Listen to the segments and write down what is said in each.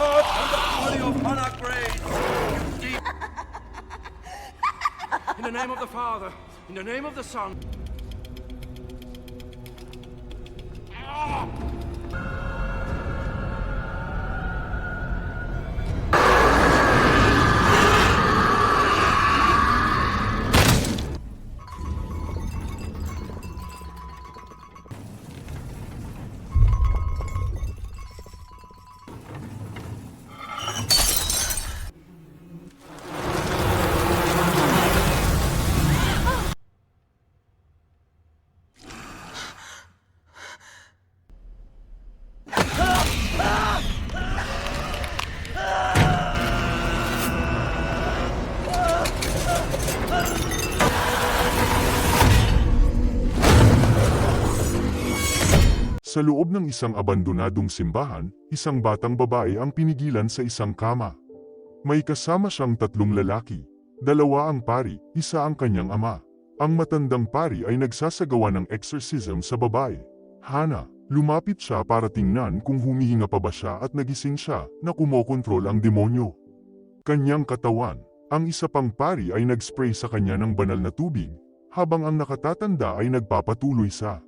And the body of Grace, In the name of the Father, in the name of the Son. Ah! Sa loob ng isang abandonadong simbahan, isang batang babae ang pinigilan sa isang kama. May kasama siyang tatlong lalaki. Dalawa ang pari, isa ang kanyang ama. Ang matandang pari ay nagsasagawa ng exorcism sa babae. Hana, lumapit siya para tingnan kung humihinga pa ba siya at nagising siya na kumokontrol ang demonyo. Kanyang katawan, ang isa pang pari ay nagspray sa kanya ng banal na tubig, habang ang nakatatanda ay nagpapatuloy sa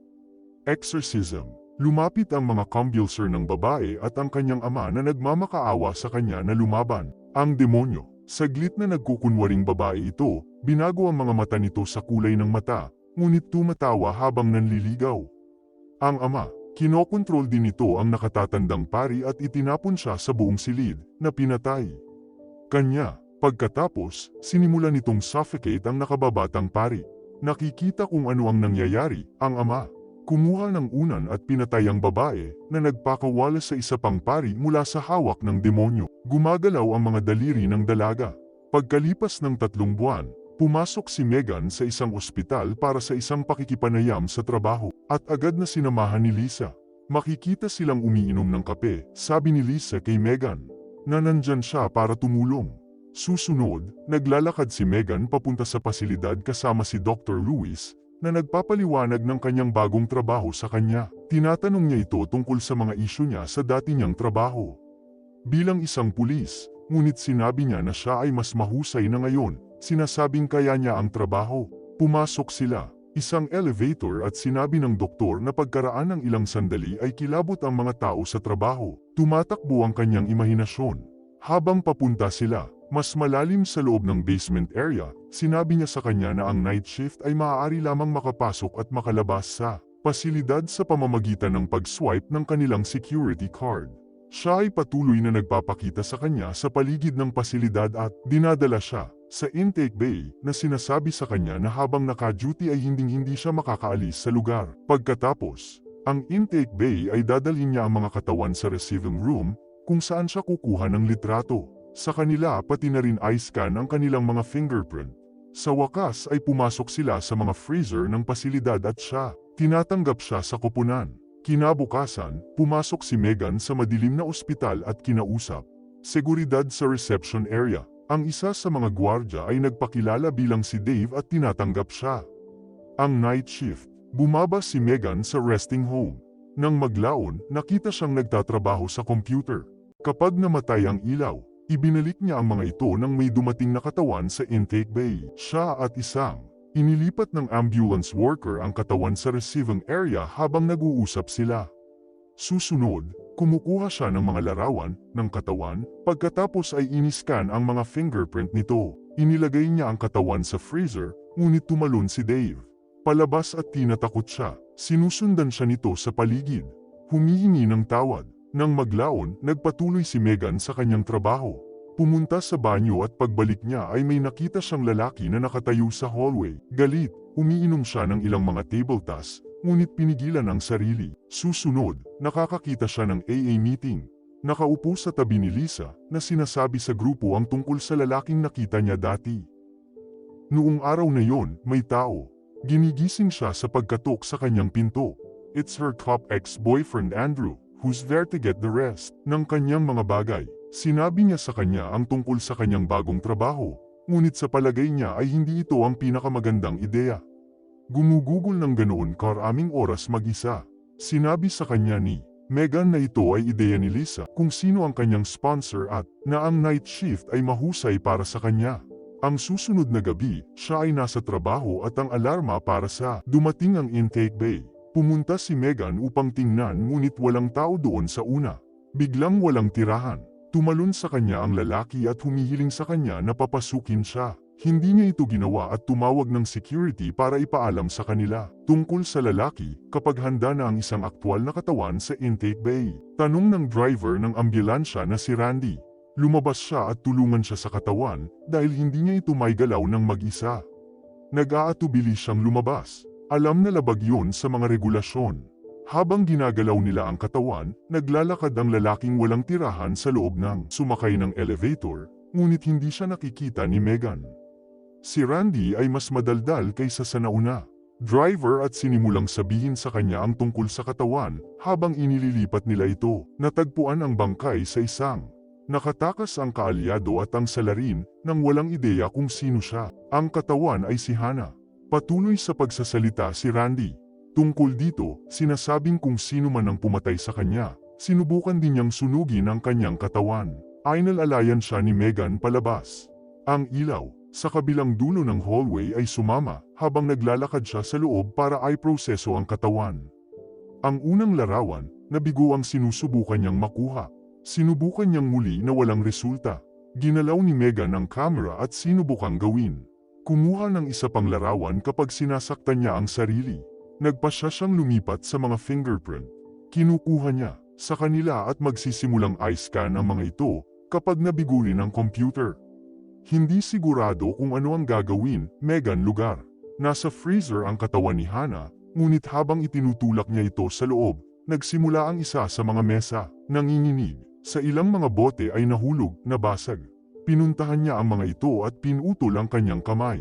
exorcism. Lumapit ang mga convulsor ng babae at ang kanyang ama na nagmamakaawa sa kanya na lumaban. Ang demonyo, saglit na nagkukunwaring babae ito, binago ang mga mata nito sa kulay ng mata, ngunit tumatawa habang nanliligaw. Ang ama, kinokontrol din nito ang nakatatandang pari at itinapon siya sa buong silid, na pinatay. Kanya, pagkatapos, sinimulan nitong suffocate ang nakababatang pari. Nakikita kung ano ang nangyayari, ang ama. Kumuha ng unan at pinatay ang babae na nagpakawala sa isa pang pari mula sa hawak ng demonyo. Gumagalaw ang mga daliri ng dalaga. Pagkalipas ng tatlong buwan, pumasok si Megan sa isang ospital para sa isang pakikipanayam sa trabaho at agad na sinamahan ni Lisa. Makikita silang umiinom ng kape, sabi ni Lisa kay Megan, na nandyan siya para tumulong. Susunod, naglalakad si Megan papunta sa pasilidad kasama si Dr. Lewis na nagpapaliwanag ng kanyang bagong trabaho sa kanya. Tinatanong niya ito tungkol sa mga isyu niya sa dati niyang trabaho. Bilang isang pulis, ngunit sinabi niya na siya ay mas mahusay na ngayon, sinasabing kaya niya ang trabaho. Pumasok sila, isang elevator at sinabi ng doktor na pagkaraan ng ilang sandali ay kilabot ang mga tao sa trabaho. Tumatakbo ang kanyang imahinasyon. Habang papunta sila, mas malalim sa loob ng basement area, sinabi niya sa kanya na ang night shift ay maaari lamang makapasok at makalabas sa pasilidad sa pamamagitan ng pag-swipe ng kanilang security card. Siya ay patuloy na nagpapakita sa kanya sa paligid ng pasilidad at dinadala siya sa intake bay na sinasabi sa kanya na habang naka-duty ay hinding-hindi siya makakaalis sa lugar. Pagkatapos, ang intake bay ay dadalhin niya ang mga katawan sa receiving room kung saan siya kukuha ng litrato. Sa kanila pati na rin i-scan ang kanilang mga fingerprint. Sa wakas ay pumasok sila sa mga freezer ng pasilidad at siya, tinatanggap siya sa koponan. Kinabukasan, pumasok si Megan sa madilim na ospital at kinausap. Seguridad sa reception area. Ang isa sa mga gwardya ay nagpakilala bilang si Dave at tinatanggap siya. Ang night shift, bumaba si Megan sa resting home. Nang maglaon, nakita siyang nagtatrabaho sa computer. Kapag namatay ang ilaw, Ibinalik niya ang mga ito nang may dumating na katawan sa intake bay. Siya at isang, inilipat ng ambulance worker ang katawan sa receiving area habang nag-uusap sila. Susunod, kumukuha siya ng mga larawan ng katawan, pagkatapos ay iniskan ang mga fingerprint nito. Inilagay niya ang katawan sa freezer, ngunit tumalon si Dave. Palabas at tinatakot siya, sinusundan siya nito sa paligid. Humihingi ng tawad. Nang maglaon, nagpatuloy si Megan sa kanyang trabaho. Pumunta sa banyo at pagbalik niya ay may nakita siyang lalaki na nakatayo sa hallway. Galit, umiinom siya ng ilang mga table tas, ngunit pinigilan ang sarili. Susunod, nakakakita siya ng AA meeting. Nakaupo sa tabi ni Lisa na sinasabi sa grupo ang tungkol sa lalaking nakita niya dati. Noong araw na yon, may tao. Ginigising siya sa pagkatok sa kanyang pinto. It's her top ex-boyfriend Andrew who's there to get the rest ng kanyang mga bagay. Sinabi niya sa kanya ang tungkol sa kanyang bagong trabaho, ngunit sa palagay niya ay hindi ito ang pinakamagandang ideya. Gumugugol ng ganoon karaming oras mag-isa. Sinabi sa kanya ni Megan na ito ay ideya ni Lisa kung sino ang kanyang sponsor at na ang night shift ay mahusay para sa kanya. Ang susunod na gabi, siya ay nasa trabaho at ang alarma para sa dumating ang intake bay. Pumunta si Megan upang tingnan ngunit walang tao doon sa una. Biglang walang tirahan. Tumalon sa kanya ang lalaki at humihiling sa kanya na papasukin siya. Hindi niya ito ginawa at tumawag ng security para ipaalam sa kanila. Tungkol sa lalaki, kapag handa na ang isang aktwal na katawan sa intake bay. Tanong ng driver ng ambulansya na si Randy. Lumabas siya at tulungan siya sa katawan dahil hindi niya ito may galaw ng mag-isa. Nag-aatubili siyang lumabas. Alam na labag yun sa mga regulasyon. Habang ginagalaw nila ang katawan, naglalakad ang lalaking walang tirahan sa loob ng sumakay ng elevator, ngunit hindi siya nakikita ni Megan. Si Randy ay mas madaldal kaysa sa nauna. Driver at sinimulang sabihin sa kanya ang tungkol sa katawan habang inililipat nila ito. Natagpuan ang bangkay sa isang. Nakatakas ang kaalyado at ang salarin nang walang ideya kung sino siya. Ang katawan ay si Hana. Patuloy sa pagsasalita si Randy. Tungkol dito, sinasabing kung sino man ang pumatay sa kanya, sinubukan din niyang sunugin ang kanyang katawan. Ainalalayan siya ni Megan palabas. Ang ilaw, sa kabilang dulo ng hallway ay sumama habang naglalakad siya sa loob para ay proseso ang katawan. Ang unang larawan, nabigo ang sinusubukan niyang makuha. Sinubukan niyang muli na walang resulta. Ginalaw ni Megan ang camera at sinubukang gawin. Kumuha ng isa pang larawan kapag sinasaktan niya ang sarili. Nagpasya siyang lumipat sa mga fingerprint. Kinukuha niya sa kanila at magsisimulang eye scan ang mga ito kapag nabigurin ang computer. Hindi sigurado kung ano ang gagawin, Megan lugar. Nasa freezer ang katawan ni Hana, ngunit habang itinutulak niya ito sa loob, nagsimula ang isa sa mga mesa, nanginginig. Sa ilang mga bote ay nahulog, nabasag. Pinuntahan niya ang mga ito at pinutol ang kanyang kamay.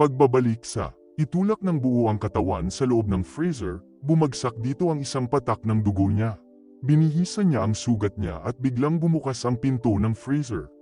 Pagbabalik sa, itulak ng buo ang katawan sa loob ng freezer, bumagsak dito ang isang patak ng dugo niya. Binihisan niya ang sugat niya at biglang bumukas ang pinto ng freezer.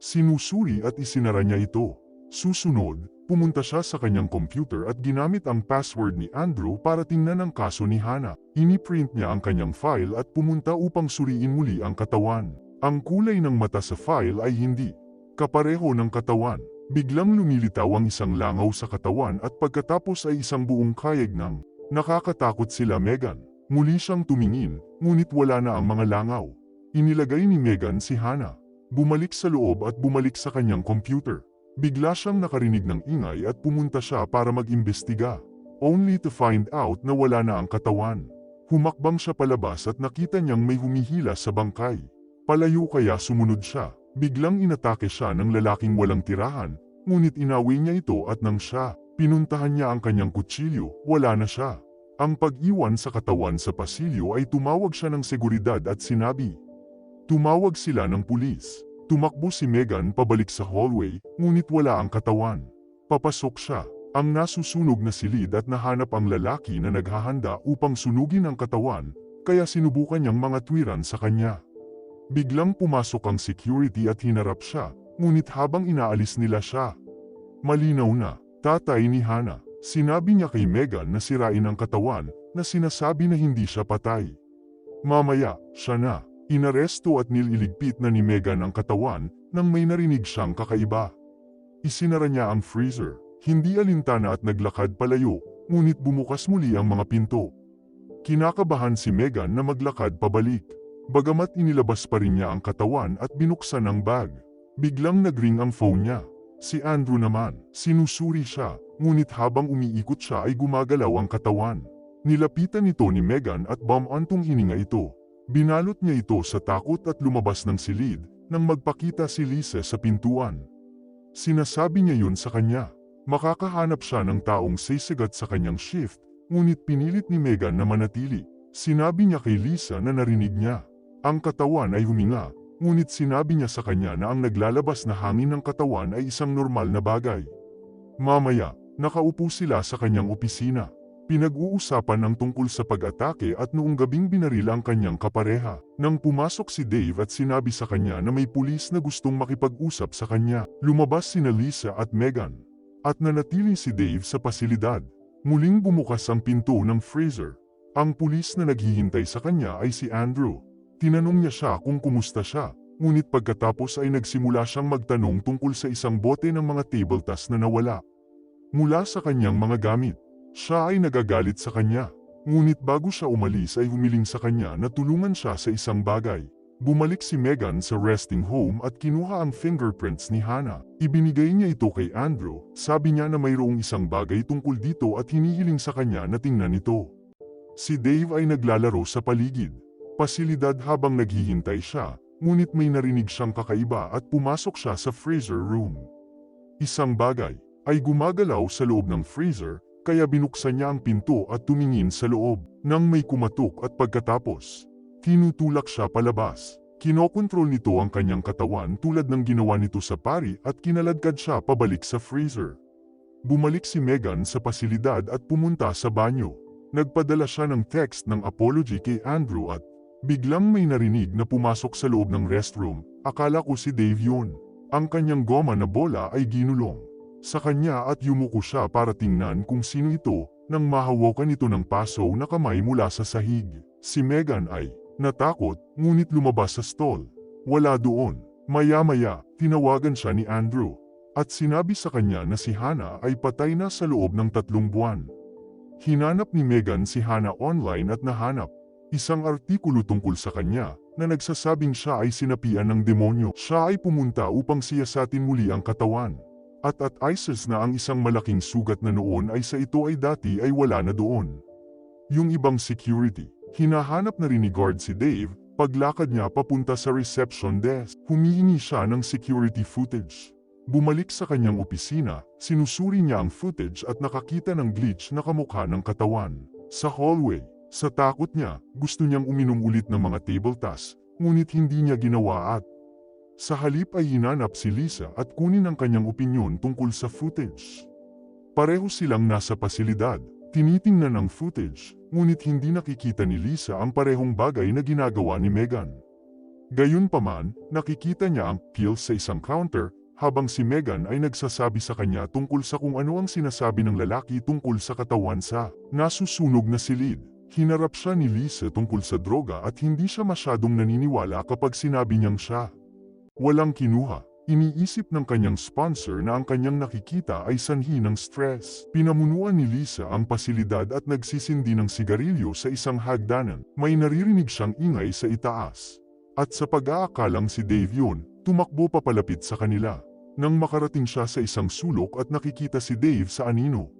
Sinusuri at isinara niya ito. Susunod, pumunta siya sa kanyang computer at ginamit ang password ni Andrew para tingnan ang kaso ni Hannah. Ini-print niya ang kanyang file at pumunta upang suriin muli ang katawan. Ang kulay ng mata sa file ay hindi kapareho ng katawan. Biglang lumilitaw ang isang langaw sa katawan at pagkatapos ay isang buong kayag ng nakakatakot sila Megan. Muli siyang tumingin, ngunit wala na ang mga langaw. Inilagay ni Megan si Hannah. Bumalik sa loob at bumalik sa kanyang computer. Bigla siyang nakarinig ng ingay at pumunta siya para mag-imbestiga. Only to find out na wala na ang katawan. Humakbang siya palabas at nakita niyang may humihila sa bangkay. Palayo kaya sumunod siya. Biglang inatake siya ng lalaking walang tirahan, ngunit inawi niya ito at nang siya, pinuntahan niya ang kanyang kutsilyo, wala na siya. Ang pag-iwan sa katawan sa pasilyo ay tumawag siya ng seguridad at sinabi. Tumawag sila ng pulis. Tumakbo si Megan pabalik sa hallway, ngunit wala ang katawan. Papasok siya. Ang nasusunog na silid at nahanap ang lalaki na naghahanda upang sunugin ang katawan, kaya sinubukan niyang mga twiran sa kanya. Biglang pumasok ang security at hinarap siya, ngunit habang inaalis nila siya. Malinaw na, tatay ni Hana. Sinabi niya kay Megan na sirain ang katawan na sinasabi na hindi siya patay. Mamaya, siya na. Inaresto at nililigpit na ni Megan ang katawan nang may narinig siyang kakaiba. Isinara niya ang freezer. Hindi alintana at naglakad palayo, ngunit bumukas muli ang mga pinto. Kinakabahan si Megan na maglakad pabalik. Bagamat inilabas pa rin niya ang katawan at binuksan ang bag. Biglang nagring ang phone niya. Si Andrew naman, sinusuri siya, ngunit habang umiikot siya ay gumagalaw ang katawan. Nilapitan ito ni Megan at bumantong hininga ito. Binalot niya ito sa takot at lumabas ng silid nang magpakita si Lisa sa pintuan. Sinasabi niya yun sa kanya. Makakahanap siya ng taong sisigat sa kanyang shift, ngunit pinilit ni Megan na manatili. Sinabi niya kay Lisa na narinig niya. Ang katawan ay huminga, ngunit sinabi niya sa kanya na ang naglalabas na hangin ng katawan ay isang normal na bagay. Mamaya, nakaupo sila sa kanyang opisina. Pinag-uusapan ang tungkol sa pag-atake at noong gabing binaril ang kanyang kapareha. Nang pumasok si Dave at sinabi sa kanya na may pulis na gustong makipag-usap sa kanya, lumabas sina Lisa at Megan. At nanatili si Dave sa pasilidad. Muling bumukas ang pinto ng freezer. Ang pulis na naghihintay sa kanya ay si Andrew. Tinanong niya siya kung kumusta siya, ngunit pagkatapos ay nagsimula siyang magtanong tungkol sa isang bote ng mga table tas na nawala. Mula sa kanyang mga gamit, siya ay nagagalit sa kanya. Ngunit bago siya umalis ay humiling sa kanya na tulungan siya sa isang bagay. Bumalik si Megan sa resting home at kinuha ang fingerprints ni Hannah. Ibinigay niya ito kay Andrew. Sabi niya na mayroong isang bagay tungkol dito at hinihiling sa kanya na tingnan ito. Si Dave ay naglalaro sa paligid. Pasilidad habang naghihintay siya, ngunit may narinig siyang kakaiba at pumasok siya sa freezer room. Isang bagay ay gumagalaw sa loob ng freezer kaya binuksan niya ang pinto at tumingin sa loob. Nang may kumatok at pagkatapos, tinutulak siya palabas. Kinokontrol nito ang kanyang katawan tulad ng ginawa nito sa pari at kinaladkad siya pabalik sa freezer. Bumalik si Megan sa pasilidad at pumunta sa banyo. Nagpadala siya ng text ng apology kay Andrew at biglang may narinig na pumasok sa loob ng restroom. Akala ko si Dave yun. Ang kanyang goma na bola ay ginulong sa kanya at yumuko siya para tingnan kung sino ito nang mahawakan ito ng paso na kamay mula sa sahig. Si Megan ay natakot ngunit lumabas sa stall. Wala doon. Maya-maya, tinawagan siya ni Andrew at sinabi sa kanya na si Hannah ay patay na sa loob ng tatlong buwan. Hinanap ni Megan si Hannah online at nahanap isang artikulo tungkol sa kanya na nagsasabing siya ay sinapian ng demonyo. Siya ay pumunta upang siyasatin muli ang katawan. At at ISIS na ang isang malaking sugat na noon ay sa ito ay dati ay wala na doon. Yung ibang security, hinahanap na rin ni guard si Dave, paglakad niya papunta sa reception desk, humihingi siya ng security footage. Bumalik sa kanyang opisina, sinusuri niya ang footage at nakakita ng glitch na kamukha ng katawan. Sa hallway, sa takot niya, gusto niyang uminom ulit ng mga table tas, ngunit hindi niya ginawa at sa halip ay hinanap si Lisa at kunin ang kanyang opinyon tungkol sa footage. Pareho silang nasa pasilidad, tinitingnan ang footage, ngunit hindi nakikita ni Lisa ang parehong bagay na ginagawa ni Megan. Gayunpaman, nakikita niya ang pills sa isang counter habang si Megan ay nagsasabi sa kanya tungkol sa kung ano ang sinasabi ng lalaki tungkol sa katawan sa nasusunog na silid. Hinarap siya ni Lisa tungkol sa droga at hindi siya masyadong naniniwala kapag sinabi niyang siya. Walang kinuha. Iniisip ng kanyang sponsor na ang kanyang nakikita ay sanhi ng stress. Pinamunuan ni Lisa ang pasilidad at nagsisindi ng sigarilyo sa isang hagdanan. May naririnig siyang ingay sa itaas. At sa pag-aakalang si Dave yun, tumakbo papalapit sa kanila. Nang makarating siya sa isang sulok at nakikita si Dave sa anino.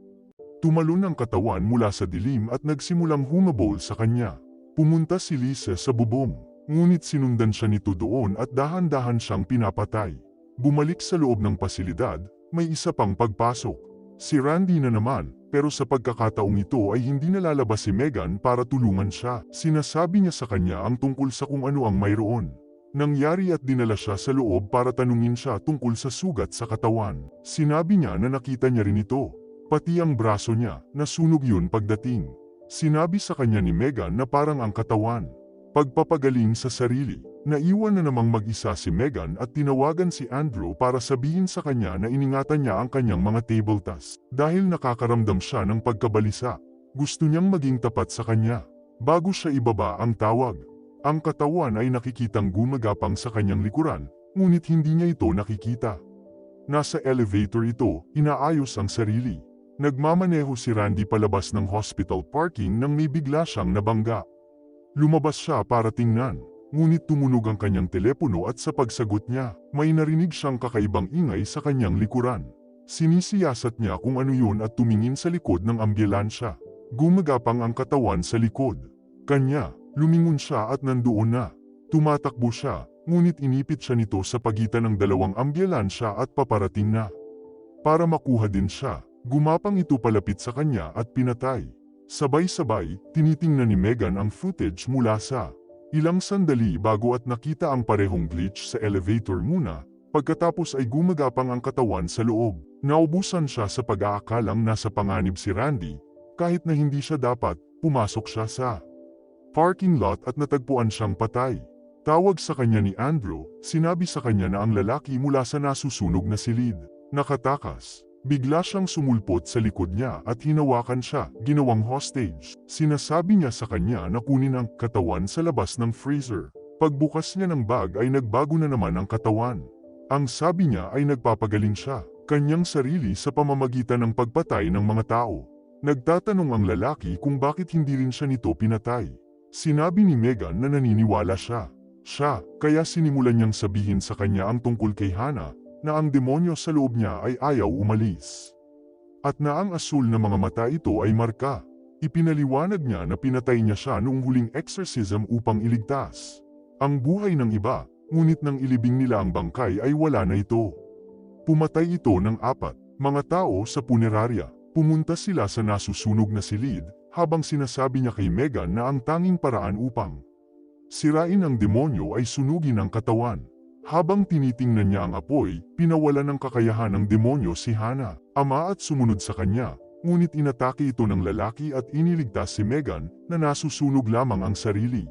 Tumalon ang katawan mula sa dilim at nagsimulang humabol sa kanya. Pumunta si Lisa sa bubong. Ngunit sinundan siya nito doon at dahan-dahan siyang pinapatay. Bumalik sa loob ng pasilidad, may isa pang pagpasok. Si Randy na naman, pero sa pagkakataong ito ay hindi nalalabas si Megan para tulungan siya. Sinasabi niya sa kanya ang tungkol sa kung ano ang mayroon. Nangyari at dinala siya sa loob para tanungin siya tungkol sa sugat sa katawan. Sinabi niya na nakita niya rin ito. Pati ang braso niya, nasunog yun pagdating. Sinabi sa kanya ni Megan na parang ang katawan. Pagpapagaling sa sarili, naiwan na namang mag-isa si Megan at tinawagan si Andrew para sabihin sa kanya na iningatan niya ang kanyang mga table tas. Dahil nakakaramdam siya ng pagkabalisa, gusto niyang maging tapat sa kanya. Bago siya ibaba ang tawag, ang katawan ay nakikitang gumagapang sa kanyang likuran, ngunit hindi niya ito nakikita. Nasa elevator ito, inaayos ang sarili. Nagmamaneho si Randy palabas ng hospital parking nang may bigla siyang nabangga. Lumabas siya para tingnan, ngunit tumunog ang kanyang telepono at sa pagsagot niya, may narinig siyang kakaibang ingay sa kanyang likuran. Sinisiyasat niya kung ano yun at tumingin sa likod ng ambulansya. Gumagapang ang katawan sa likod. Kanya, lumingon siya at nandoon na. Tumatakbo siya, ngunit inipit siya nito sa pagitan ng dalawang ambulansya at paparating na. Para makuha din siya, gumapang ito palapit sa kanya at pinatay. Sabay-sabay, tinitingnan ni Megan ang footage mula sa ilang sandali bago at nakita ang parehong glitch sa elevator muna, pagkatapos ay gumagapang ang katawan sa loob. Naubusan siya sa pag-aakalang nasa panganib si Randy, kahit na hindi siya dapat, pumasok siya sa parking lot at natagpuan siyang patay. Tawag sa kanya ni Andrew, sinabi sa kanya na ang lalaki mula sa nasusunog na silid. Nakatakas. Bigla siyang sumulpot sa likod niya at hinawakan siya, ginawang hostage. Sinasabi niya sa kanya na kunin ang katawan sa labas ng freezer. Pagbukas niya ng bag ay nagbago na naman ang katawan. Ang sabi niya ay nagpapagaling siya, kanyang sarili sa pamamagitan ng pagpatay ng mga tao. Nagtatanong ang lalaki kung bakit hindi rin siya nito pinatay. Sinabi ni Megan na naniniwala siya. Siya, kaya sinimulan niyang sabihin sa kanya ang tungkol kay Hana, na ang demonyo sa loob niya ay ayaw umalis. At na ang asul na mga mata ito ay marka. Ipinaliwanag niya na pinatay niya siya noong huling exorcism upang iligtas. Ang buhay ng iba, ngunit nang ilibing nila ang bangkay ay wala na ito. Pumatay ito ng apat, mga tao sa punerarya. Pumunta sila sa nasusunog na silid, habang sinasabi niya kay Megan na ang tanging paraan upang sirain ang demonyo ay sunugin ang katawan. Habang tinitingnan niya ang apoy, pinawalan ng kakayahan ng demonyo si Hana, ama at sumunod sa kanya, ngunit inatake ito ng lalaki at iniligtas si Megan na nasusunog lamang ang sarili.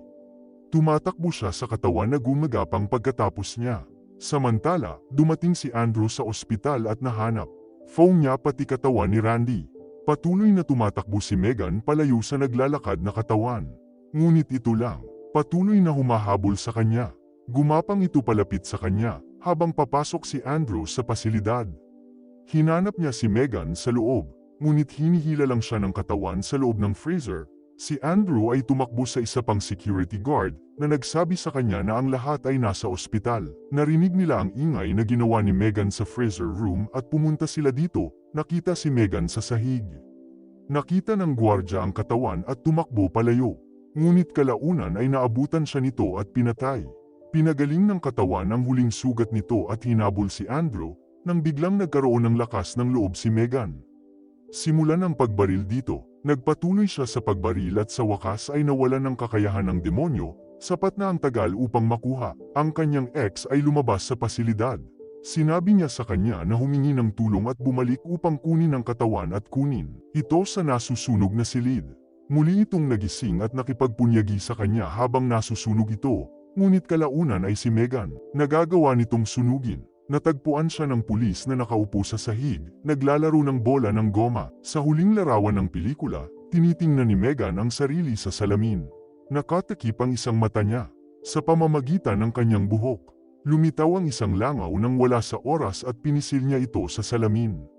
Tumatakbo siya sa katawan na gumagapang pagkatapos niya. Samantala, dumating si Andrew sa ospital at nahanap. Phone niya pati katawan ni Randy. Patuloy na tumatakbo si Megan palayo sa naglalakad na katawan. Ngunit ito lang, patuloy na humahabol sa kanya. Gumapang ito palapit sa kanya, habang papasok si Andrew sa pasilidad. Hinanap niya si Megan sa loob, ngunit hinihila lang siya ng katawan sa loob ng freezer. Si Andrew ay tumakbo sa isa pang security guard na nagsabi sa kanya na ang lahat ay nasa ospital. Narinig nila ang ingay na ginawa ni Megan sa freezer room at pumunta sila dito, nakita si Megan sa sahig. Nakita ng gwardya ang katawan at tumakbo palayo. Ngunit kalaunan ay naabutan siya nito at pinatay. Pinagaling ng katawan ang huling sugat nito at hinabol si Andrew nang biglang nagkaroon ng lakas ng loob si Megan. Simulan ang pagbaril dito, nagpatuloy siya sa pagbaril at sa wakas ay nawalan ng kakayahan ng demonyo, sapat na ang tagal upang makuha. Ang kanyang ex ay lumabas sa pasilidad. Sinabi niya sa kanya na humingi ng tulong at bumalik upang kunin ang katawan at kunin. Ito sa nasusunog na silid. Muli itong nagising at nakipagpunyagi sa kanya habang nasusunog ito, ngunit kalaunan ay si Megan. Nagagawa nitong sunugin. Natagpuan siya ng pulis na nakaupo sa sahig, naglalaro ng bola ng goma. Sa huling larawan ng pelikula, tinitingnan ni Megan ang sarili sa salamin. Nakatakip ang isang mata niya. Sa pamamagitan ng kanyang buhok, lumitaw ang isang langaw nang wala sa oras at pinisil niya ito sa salamin.